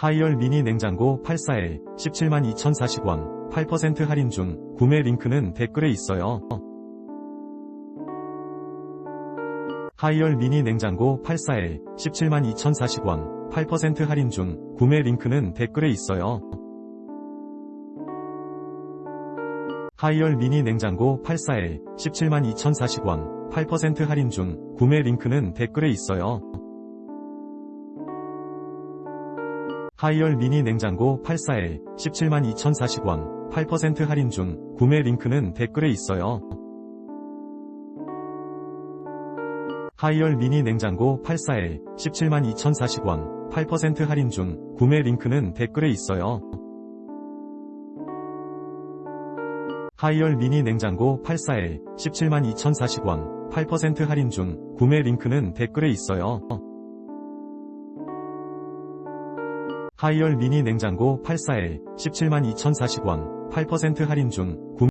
하이얼 미니 냉장고 84L 17만 2,040원 8% 할인 중 구매 링크는 댓글에 있어요. 하이얼 미니 냉장고 84L 17만 2,040원 8% 할인 중 구매 링크는 댓글에 있어요. 하이얼 미니 냉장고 84L 17만 2,040원 8% 할인 중 구매 링크는 댓글에 있어요. 하이얼 미니 냉장고 84L 17만 2,040원 8% 할인 중 구매 링크는 댓글에 있어요. 하이얼 미니 냉장고 84L 17만 2,040원 8% 할인 중 구매 링크는 댓글에 있어요. 하이얼 미니 냉장고 84L 17만 2,040원 8% 할인 중 구매 링크는 댓글에 있어요. 하이얼 미니 냉장고 84L 17만 2,040원 8% 할인 중